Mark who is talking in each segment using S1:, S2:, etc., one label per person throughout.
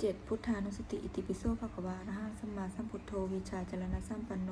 S1: เจ็ดพุทธานุสติ อิติปิโสภควาระหังสัมมาสัมพุทโธ วิชาจรณะสัมปันโน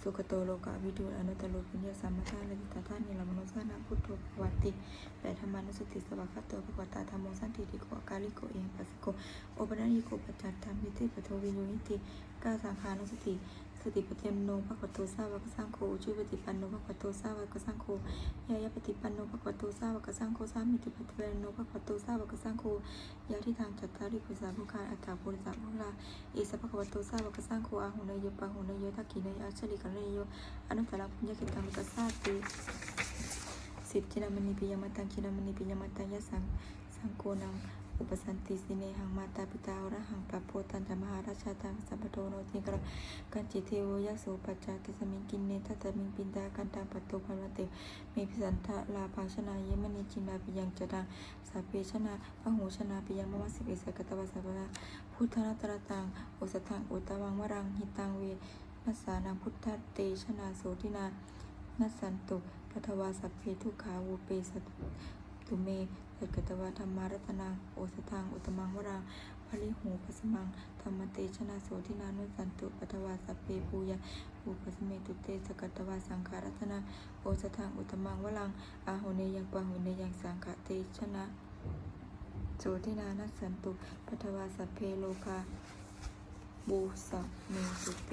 S1: สุขโตโลกาวิดูอนุตตโลปุญญาสัมมาทาลติตาทานิลมโนสานาพุทโธภควติแปดธรรมานุสติ สวากขาโตภควตาธรรมโมสันติติโกกาลิโกเองปัสสโกโอปนัญิโกปัจจัตธรรมิติปโทวิโยนิติกาสังขานุสติ สติปเทมโนภควโตสาวกสังโฆจุปฏิปันโนภควโตสาวกสังโฆยายาปฏิปันโนภควโตสาวกสังโฆสามิติปฏิปันโนภควโตสาวกสังโฆยาที่ทางจัตตาริปุสาภุคาอัตถาปุริสาภุลาเอสภควโตสาวกสังโฆอาหุเนยปะหุเนยทักขิเนยอาชลิกันเนยโยอนุตตรปุญญกิตังกัสสาติสิบจินามณีปิยมตังจินามณีปิยมตตังยะสังสังโกนัง อุปสันติสิเนหังมาตาปิตาอรหังปะโพตันธมหาราชาตังสัมปโตโนติกรกันจิเทวยะโสปัจจาติสมิงกินเนทัตมิงปินดากันตังปัตโตพันวเตเมพิสันทะลาภาชนาเยมณีจินดาปิยังจดังสัพเพชนาพหูชนาปิยังมวสิเอสกตวาสัพพะพุทธนาตระตังโอสทังอุตตวังวรังหิตังเวนัสสานังพุทธเตชนาโสทินานัสสันตุปัทวาสัพเพทุขาวูเปสัตุเมสักตวาธรรมารัตนังโอสทังอุตมังวรังพลิหูปสมังธรรมเตชนะโสทินานุสันตุปัทวาสัพเพภูยาภูปสเมตุเตสกตวาสังขารัตนังโอสทังอุตมังวรังอาหุเนยังปะหุเนยังสังขเตชนะโสทินานัสสันตุปัทวาสัพเพโลกาบูสเมสุเต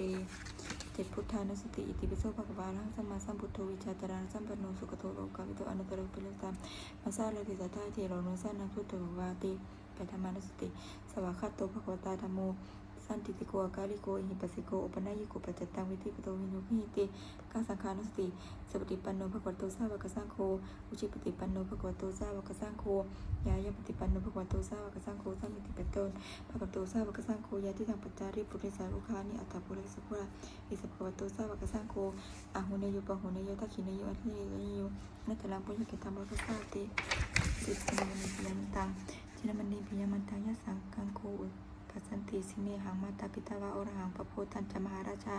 S1: เจ็ดพุทธานุสติอิติปิโสภะควาลังสัมมาสัมพุทโธวิชาจารณะสัมปันโนสุขโตโลกาวิโตอนุตตรปิลตามมาซาลติสัทธาเทโรโนสานังพุทโธวาติแปดธรรมานุสติ สวากขาโตภควตาธรรมโม สันติติโกอากาลิโกอิหิปัสสิโกอุปนัยยิโกปัจจตังวิธิปโตวินุพิหิติกาสังขานุสติสปฏิปันโนภควโตสาวกสังโฆอุชิปฏิปันโนภควโตสาวกสังโฆยายาปฏิปันโนภควโตสาวกสังโฆสัมมิติปโตนภควโตสาวกสังโฆยาที่ทางปัจจาริปุริสารุคานิอัตถปุริสุภะอิสภควโตสาวกสังโฆอาหุเนโยปะหุเนโยทักขิเนโยอันเนโยนัตตลังปุญญเกตัมรัสสาติสิจิมณีปิยมันตังจินามณีปิยมันตังยะสังกังโฆ ปัสันติสิเนหังมาตาปิตาวะอรหังปะโพตันจมหาราชา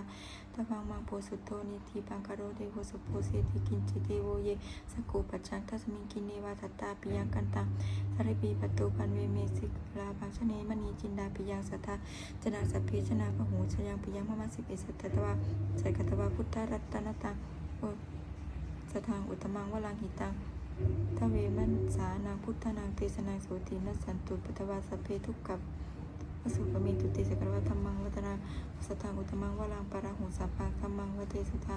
S1: ตะวังมังโพสุโตนิทีปังคาโรเดโวสุโพเสติกินจิเตโวเยสกุปัจจังทัสมิงกินเนวาทตตาปิยังกันตังสริปีปตโตปันเวเมสิกลาภังชเนมณีจินดาปิยังสัทธาจนาสัพเพชนาพหูชยังปิยังมะมะสิเอสัตตวะสักตวะพุทธรัตนตังโอสทังอุตมังวลังหิตังทเวมันสานางพุทธนางเทศนางโสตินัสสันตุปตวาสพเพทุกกับ สุปมิตุติสกรวัธรรมังวัตนาสทังอุตมังวลังปาราหุสัพพังธรรมังวเตสุทา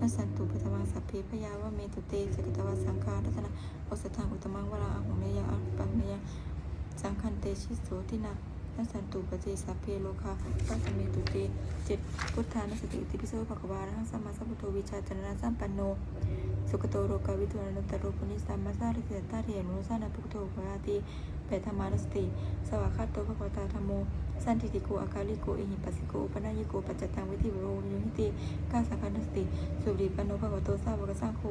S1: นัสสันตุปธรรมังสัพเพพยาวะเมตุเตสกตวะสังฆารัตนาโอสทังอุตมังวลังอหุเนยอัปปะเนยสังคันเตชิโสตินา นัสสันตุปเจสัพเพโลคาปัสเมตุเตเจ็ดพุทธานุสติอิติปิโสภควาระหังสัมมาสัมพุทโธวิชาจารณะสัมปันโน สุขโตโรกาวิทูอนุตตโรปุนิสัมมาสาริเสตาเถนุสานาพุทโธภวาติเปธรรมานุสติ สวากาโตภควตาธรรมโม สันติติโกอากาลิโกอิหิปัสสิโกอุปนัยโกปัจจตังวิธิวโรยุหิติกาสังคานุสติ สุริปันโนภควโตสาวกสังโฆ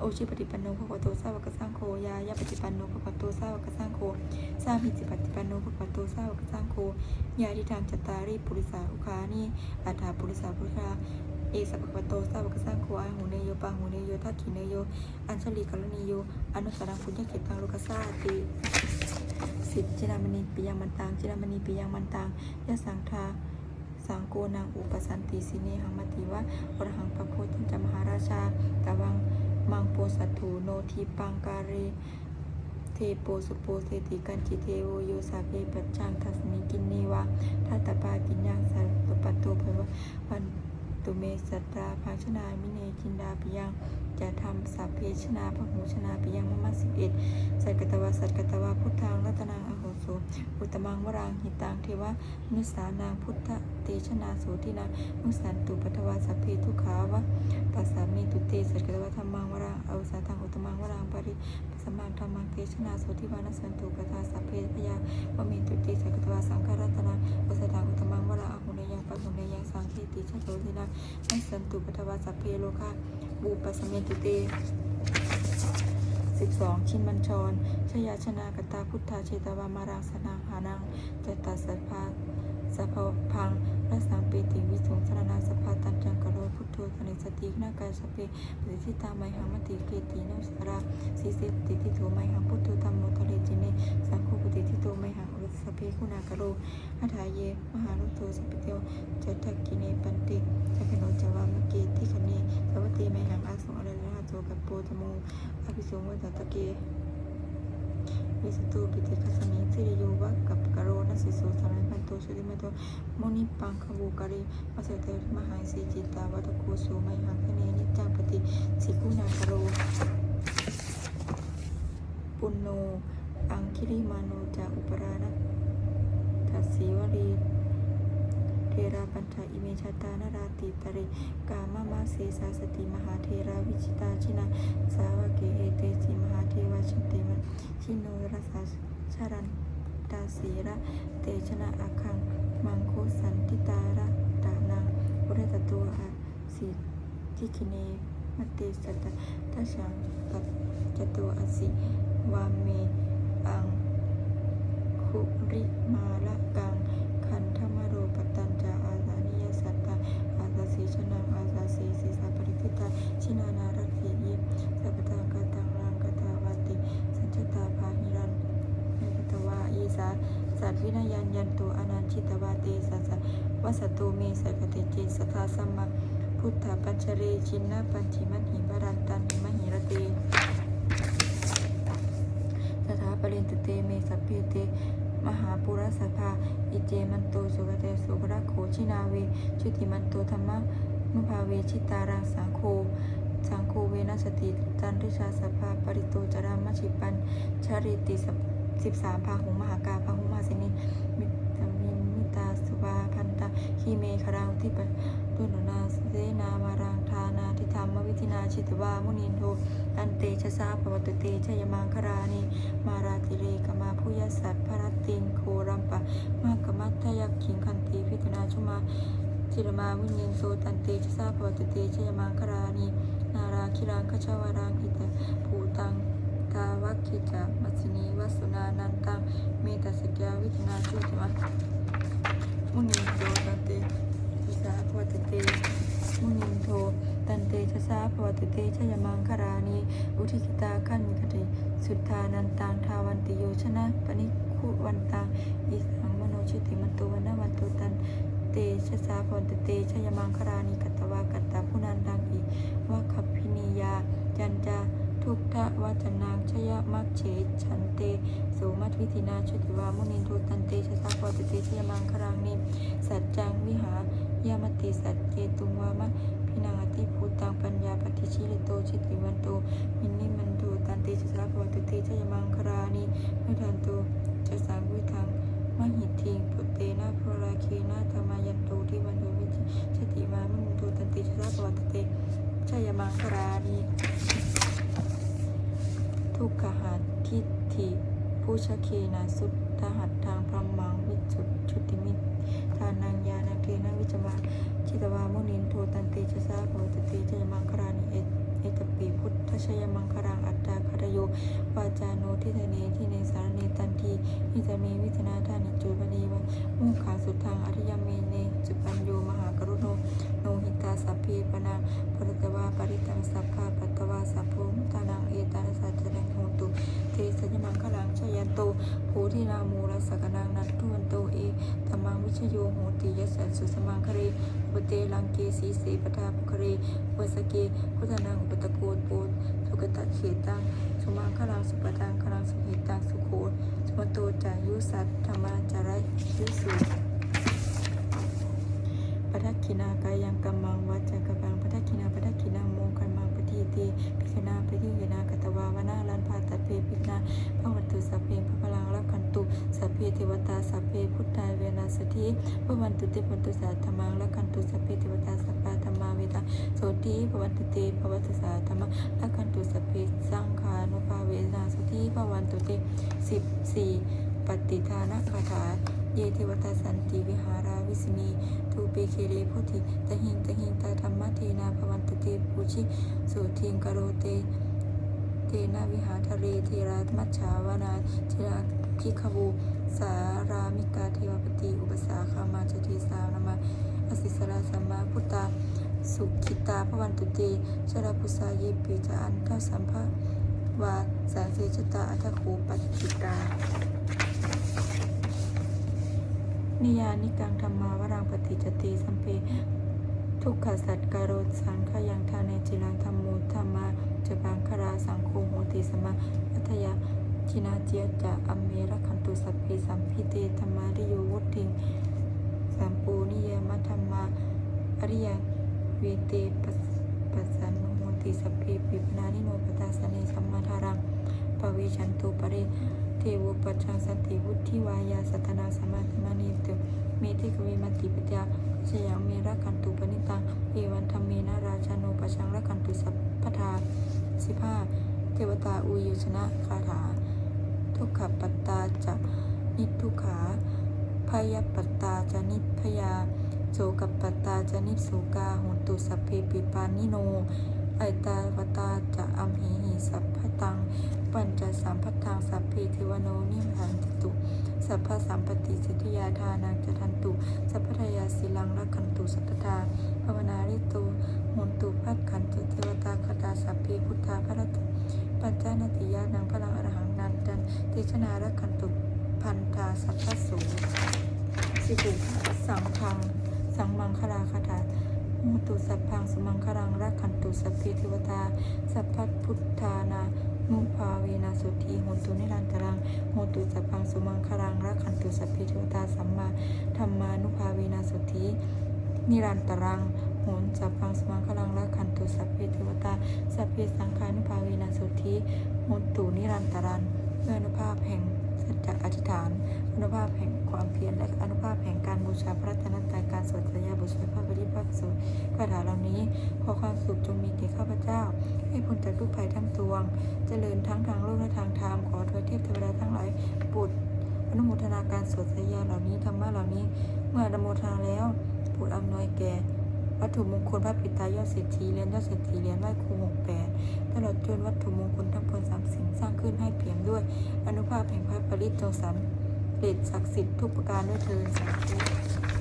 S1: โอชิปฏิปันโนภควโตสาวกสังโฆยายาปฏิปันโนภควโตสาวกสังโฆามิจิปฏิปันโนภควโตสาวกสังโฆยาทิทางจัตตาริปุริสาอุคานิอัฏฐาปุริสาปุริชาเอสัพพะโตสาวกสังโฆอาหุเนโยปาหุเนโยทักขิเนโย อัญชลีกัลนีโย อนุสารังปุญญเกตังโลกสาติสิบจินามณีปิยังมันตังจินามณีปิยังมันตังยะสังทาสังโกนังอุปสันติสิเนหังมติวะอรหังปะโพธิจมหาราชาตะวังมังโปสัตถูโนทีปังการี เทโปสุโปเสติกันจิเทโวโยสาเพปัจจังทัสมิกินเนวะทัตตปากินยังสัพปัตโตภวะวันตุเมสัตตาภาชนามิเนจินดาปิยังจะทำสัพเพชนาพหูชนาปิยังมะมัสสิบเอ็ดสัตกตวาสัตกตวาพุทธังรัตนังอโหโสอุตมังวรังหิตังเทวะนุสานางพุทธเตชนาโสทินานุสันตุปัทวาสัพเพทุขาวะปัสสามิตุเตสัตกตวาธรรมังวรัง อวสาตังอุตมังวรังปริปสมางธรรมังเทชนาโสทิวานัสันตุปทาสัพเพพยาวเมตุติสักตวาสังฆรัตนาอุสถังอุตมังวราอาหุเนยังปะหุนยังสังคีติชโสทินานัสสันตุปทวาสัพเพโลกาบูปสเมตุเตสิบสองชินมัญชร ชยาชนากตาพุทธาเชตวามารังสนังหานังเจตตาสัพพาสัพพพัง รัสังเปติวิสุงสารณาสัพพาตันจังกโรพุทโธสนิสตินากายสเพปฏิทิตาไมหังมติเกติโนสราสีเสติทิโตไมหังพุทโธธรรมโมทะเลจิเนสังโฆปฏิทิโตไมหังอุสเพคุณากโรอัฏฐายเยมหานุโตสัพเทวจัตตกิเนปันติจักโนจาวามเกติคเนสวัตติไมหังอาสงอรลหะโตกัปโปตโมอภิสมตัตตะเก วิสตุปิติคัสมิสิริโยวะกับกะโรนัสสิโสสารันพันโตสุติมโตโมนิปังขบูการิมัสสะเตมหาสีจิตาวัตโกสุไมหังคเนนิจังปฏิสิกุณากะโรปุณโน อังคิริมาโนจาอุปรานะทัสสีวรี ราปัญชาอิเมชาตานราติตริกามะมาเสสาสติมหาเทราวิจิตาชินาสาวกเกเอเตจิมหาเทวาชินเตมันชิโนรัสสาชารันตาสีระเตชนะอาคัง มังโคสันติตาระตานังอุรตตัวอาสิทิคิเนมเตสัตตะชังตัจตัวอสิวามเมอังคุริมาละกัง คันธมโรปตัญจาอาสานิยสัตตาอาสาสีชนังอาสาสีสีสาปริพิตาชินานารัตถิยิสัพพตังกตังรังกตาวาติ สัจจตาภาหิรันเนกตวาอีสา สัตวินายันยันโตอนันชิตวาเตสัสสะวัสตุเมสกติจิสทาสัมมาพุทธปัญชเรชินนาปัญจิมัหิมรันตันหิมหิรเตสถาปรินตเตเมสัพเพเตมหาปุรสภาอิเจมันโตสุกเตสุภระโขชินาเวชุติมันโตธรรมะนุภาเวชิตารังสังโฆสังโฆเวนัสติจันทิชาสภาปริโตจารามชิปันชาริติสิ สิบสามพาหุงมหากาพาหุงมหาสินิมิตามินมิตาสุบาพันตาขีเมคารังทิปตุนนาเสนามารังทานาทิธรรมวิธินาชิตวามุนินโทอันเตชะสาปวัตเตชยมังครานีมาราติเรกมาพุยสัตพรตินโครัมปะมากมัตทยักขิงคันติพิจนาชุมาจิรมาวิญญโสตันเตชะสาปวัตเตชยมังครานีนาราคิรังคชวารังอิตภูตัง ทาวัคคิจามัสนีวัสุนานันตังเมตสกยาวิธนาชุติมัมุนิโทตันเตชะสาพวัตเตมุนิโทตันเตชะสาพวัตเตชยมังคารานีอุทิกิตาขันมิกติสุทธานันตังทาวันติโยชนะปนิคุวันตังอิสังมโนชิติมันโตวันนาวันโตตันเตชะสาพวัตเตชยมังคารานีกัตตวากัตตาพุนันตังอิวะคัพพินียาจันจา ทุกทะวัจนางชยมักเฉฉันเตโสมัทวิธินาชุติวามุนินโทตันเตชะสัพพะเตชยมังครังนิสัจจังวิหายามติสัจเจตุงวามะพินังอติภูตังปัญญาปฏิชิริโตชิติวันโตมินนิมันโตตันเตชะสัพพะเตชยมังครานินุทันโตจะสังวิทังมหิทธิงพุตเตนะพราเคนะธรรมายันโตทิวันโตวิจิชติมามุนินโตตันเตชะสัพพะเตชยมังครานิ ทุกขหัตทิฏฐิผู้ชเคนาสุทธหัตทางพรหมังวิจุตชุติมิตทานังยานาเกนะวิจมาชิตวามุนินโทตันเตชะสาโพตเตชยมังครานิเอเอตปีพุทธชยมังครังอัตตาคารโยวาจาโนทิเทเนทิเนสารเนตันทีนิจเมวิธนาทานิจูปนีวะมุขาสุทางอริยเมเนจุปัญโยมหากรุโนโนหิตาสัพเพปนังปรตวาปริตังสัพพะปัตตวาสัพโพมุตานังเอตานะสัจจนังโหตุ เทสยมังคลังชยัน โพธินามูลสกนังนัตทวันโตเอธรรมังวิชโยโหติยสัสสุสมังคเรอุปเตลังเกสีเสปทาภคเรวสเกพุทธนังอุปตะโกตโปสุกตะเขตังสุมังคลังสุปตังคลังสุหิตังสุโคสุมโตจายุสัตธรรมาจารยุสุปทักขินากายังกัมมังวัจจักกังปทักขินาปทักขินาโมกันมังป ตพิคณาปฏิยนากตวาวนาลันภาตเพพินาพระวัตตุสัพเพพระพลังรักขันตุสัพเพเทวตาสัพเพพุทธายเวนัสสถิพระวันตุเตปันตุสาธรรมังรักขันตุสัพเพเทวตาสัพพะธรรมาเวตาโสติพระวันตุเตพระวัตตุสาธรรมะรักขันตุสัพเพสังขานุภาเวนาสถิพระวันตุเตสิบสี่ปฏิทานคาถาเยเทวตาสันติวิหารา วิสนีทูเปเคเลพุทธิตหิงตหิงตาธรรมเทนาภวันตเตปูชิสุทิงกโรเต เทนาวิหารทะเลเทรามัจฉาวนาเทราพิขบูสารามิกาเทวปฏิอุปสาคามาจเทสาวนามาอสิสราสัมมาพุตตาสุขิตาพวันตุเตชราพุสาเยปีจาอันทสัมภวาสาเสชตาอัทโขปัจจิตา นิยานิกังธรรมาวรังปฏิจจติสัมเพทุกขสัตกโรสังขยังทาเนจิรังธรรมโมธรรมาจบังคราสังโฆโหติสมาอัตยาจินาเจียจะอเมระคันตุสัพเพสัมพิเตธรรมาริโยวุติงสัมปูนิยมธรรมาอริยเวเตปัสปัสสันโหติสัพเพปิปนานิโนปตาสเนสัมมาทารังปเวชันตุปเร เทวปัจจัสติวุฒิวายาสัตนาสมาธิมานิตุเมติกเวมติปยาชยังเมระกันตุปนิตังเอวันธรรมเมนะราชาโนปชังระกันตุสัพพทาสิบห้าเทวตาอุยชนะคาถา ทุกขปัตตาจะนิทุขาพยปัตตาจะนิพยาโสกปัตตาจะนิพโสกาหนตุสัพเพปิปานิโน ไอตาวตาจะอัมหิหิสัพพตัง ปัญจสัมพัทังสัพเพเทวโนนิพันติตุสัพพสัมปติสิทธิยาทานังจะทันตุ สัพพทายาศิลังรักขันตุสัพพทาภาวนาริโตโหนตุพัดขันตุเทวตาคตาสัพเพพุทธาพระตุปัญจนาติยานังพลังอรหังนันตันติชนารักขันตุพันธาสัพพสูสิบุสังฆัง สังมังคลาคาถา โหตุสัพพังสมังคลังรักขันตุสัพเพเทวตา สัพพัทพุทธานานุภาเวนะสุธีโหตุนิรันตรังโหตุสัพพังสมังคลังรักขันตุสัพเพเทวตาสัมมาธรรมานุภาเวนะสุธีนิรันตรังโหนสัพพังสมังคลังรักขันตุสัพเพเทวตาสัพเพสังฆานุภาเวนะสุธีโหตุนิรันตรังด้วยอนุภาพแห่ง สัจจะอธิษฐานอนุภาพแห่งความเพียรและอนุภาพแห่งการบูชาพระรัตนตรัยการสวดสยาบุษพระบริพักษุคาถาเหล่านี้ ขอความสุขจงมีแก่ข้าพเจ้า ให้พ้นจากทุกภัยทั้งปวง เจริญทั้งทางโลกและทางธรรมขอทวเทพเทวดาทั้งหลายปรดอนุโมทนาการสวดสยาเหล่านี้ธรรมะเหล่านี้ เมื่ออนุโมทนาแล้วปรดอำนวยแก่ วัตถุมงคลพระปิตายอดเศรษฐีเหรียญยอดเศรษฐีเหรียญไหว้ครูหกแปดตลอดจนวัตถุมงคลทั้งพลสามสิ่งสร้างขึ้นให้เพียงด้วยอนุภาพแห่งพระปริตจงสำเร็จศักดิ์สิทธิ์ทุกประการด้วยเทินสาธุ